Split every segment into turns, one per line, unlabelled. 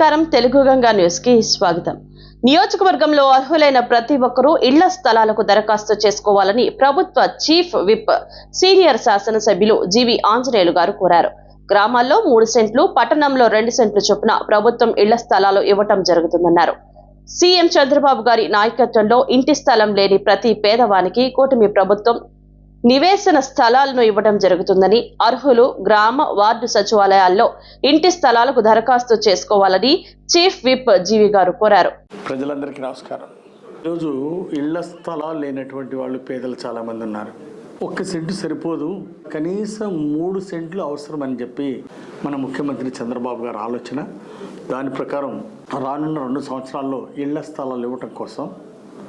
నమస్కారం తెలుగు గంగా న్యూస్కి స్వాగతం. నియోజకవర్గంలో అర్హులైన ప్రతి ఒక్కరూ ఇళ్ళ స్థలాలకు దరఖాస్తు చేసుకోవాలని ప్రభుత్వ చీఫ్ విప్ సీనియర్ శాసనసభ్యులు జీవి ఆంజనేయులు గారు కోరారు. గ్రామాల్లో మూడు సెంట్లు పట్టణంలో రెండు సెంట్లు చొప్పున ప్రభుత్వం ఇళ్ళ స్థలాలు ఇవ్వటం జరుగుతుందన్నారు. సీఎం చంద్రబాబు గారి నాయకత్వంలో ఇంటి స్థలం లేని ప్రతి పేదవానికి కూటమి ప్రభుత్వం నివేశన స్థలాలను ఇవ్వడం జరుగుతుందని అర్హులు గ్రామ వార్డు సచివాలయాల్లో ఇంటి స్థలాలకు దరఖాస్తు చేసుకోవాలని చీఫ్ విప్ జీవి గారు కోరారు.
ప్రజలందరికీ నమస్కారం. ఈరోజు ఇళ్ళ స్థలాలు లేనటువంటి వాళ్ళు పేదలు చాలామంది ఉన్నారు. ఒక్క సెంటు సరిపోదు. కనీసం మూడు సెంట్లు అవసరం అని చెప్పి మన ముఖ్యమంత్రి చంద్రబాబు గారు ఆలోచన. దాని ప్రకారం రానున్న రెండు సంవత్సరాల్లో ఇళ్ళ స్థలాలు ఇవ్వటం కోసం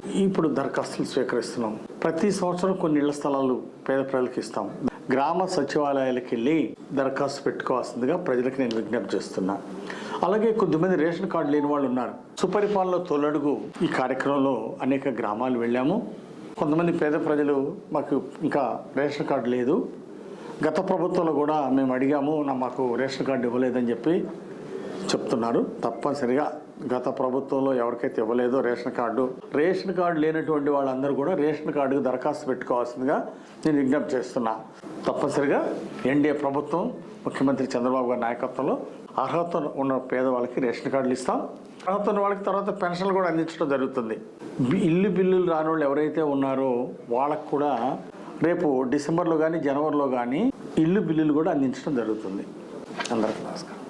ఇప్పుడు దరఖాస్తులు స్వీకరిస్తున్నాం. ప్రతి సంవత్సరం కొన్ని ఇళ్ళ స్థలాలు పేద ప్రజలకు ఇస్తాం. గ్రామ సచివాలయాలకు వెళ్ళి దరఖాస్తు పెట్టుకోవాల్సిందిగా ప్రజలకు నేను విజ్ఞప్తి చేస్తున్నా. అలాగే కొద్దిమంది రేషన్ కార్డు లేని వాళ్ళు ఉన్నారు. సుపరిపాలన తొలడుగు ఈ కార్యక్రమంలో అనేక గ్రామాలు వెళ్ళాము. కొంతమంది పేద ప్రజలు మాకు ఇంకా రేషన్ కార్డు లేదు. గత ప్రభుత్వంలో కూడా మేము అడిగాము నా మాకు రేషన్ కార్డు ఇవ్వలేదని చెప్పి చెప్తున్నారు. తప్పనిసరిగా గత ప్రభుత్వంలో ఎవరికైతే ఇవ్వలేదో రేషన్ కార్డు రేషన్ కార్డు లేనటువంటి వాళ్ళందరూ కూడా రేషన్ కార్డుకు దరఖాస్తు పెట్టుకోవాల్సిందిగా నేను విజ్ఞప్తి చేస్తున్నా. తప్పనిసరిగా ఎన్డీఏ ప్రభుత్వం ముఖ్యమంత్రి చంద్రబాబు గారి నాయకత్వంలో అర్హత ఉన్న పేదవాళ్ళకి రేషన్ కార్డులు ఇస్తాం. అర్హత ఉన్న వాళ్ళకి తర్వాత పెన్షన్లు కూడా అందించడం జరుగుతుంది. ఇల్లు బిల్లులు రాని వాళ్ళు ఎవరైతే ఉన్నారో వాళ్ళకు కూడా రేపు డిసెంబర్లో కానీ జనవరిలో కానీ ఇల్లు బిల్లులు కూడా అందించడం జరుగుతుంది. అందరికీ నమస్కారం.